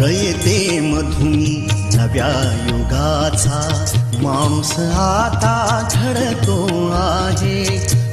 रयते मधुनी नव्या युगाचा माणूस आता घडतो आहे.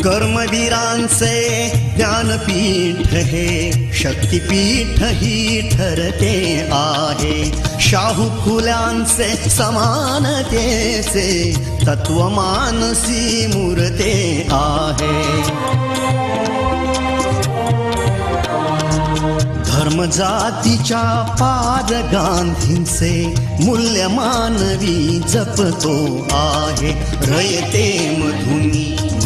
कर्मवीरांचे ज्ञानपीठ हे शक्तीपीठ ही ठरते आहे. शाहू फुल्यांचे समानतेचे तत्वमानसी मूर्ते आहे. धर्म जातीच्या पाद गांधींचे मूल्य मानवी जपतो आहे. रयते मधुनी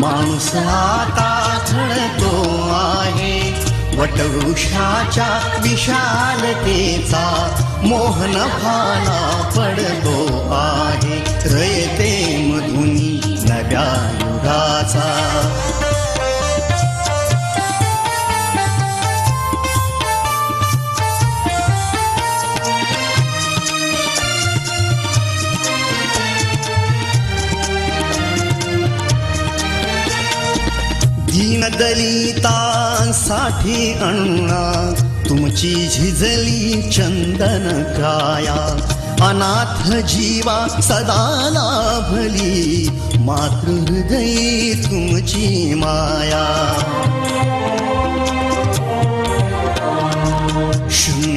माणूस आता झडतो आहे. वटवृक्षाच्या विशालतेचा मोहन भाला पडतो दलितांसाठी अण्णा तुमची झिजली चंदन काया अनाथ जीवा सदा लाभली मातृहृदयी तुमची माया.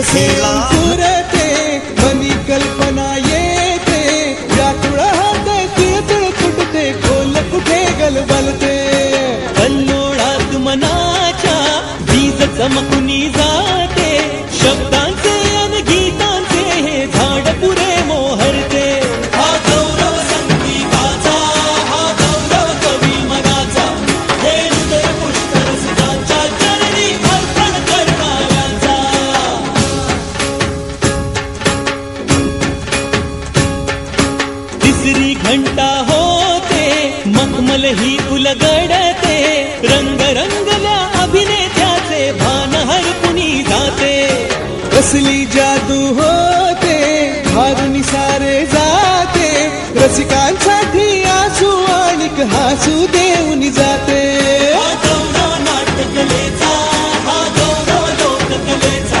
बीज जसे मनी कल्पना येते. व्याकुळ हात तिळतिळ फुटते खोल कुठे गलबलते. कल्लोळात मनाच्या बीज चमकुनी जा कसली जादू होते भारुनी सारे जाते, रसिकांसाठी आसू आणि हसू देऊन जाते. नाटकलेचा हा गौरव लोककलेचा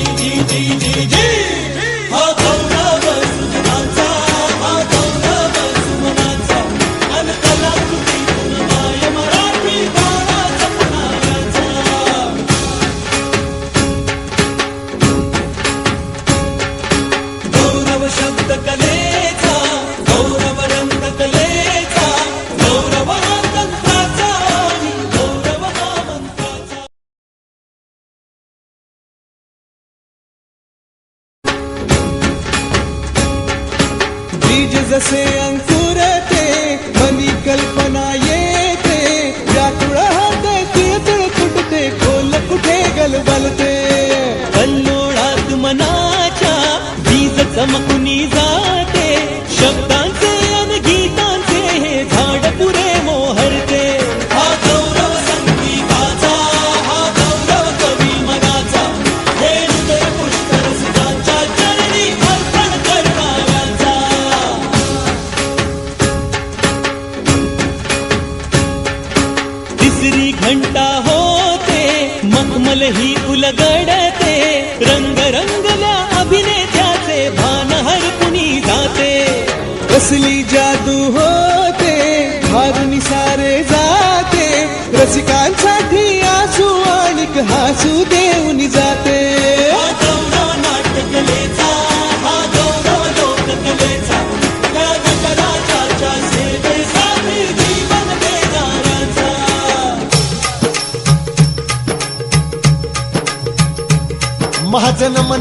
बीज जसे अंकुरते मनी कल्पना येते. व्याकुळ हात तिळतिळ फुटते खोल कुठे गलबलते? कल्लोळात मनाच्या बीज चमकुनी जा माझं नमन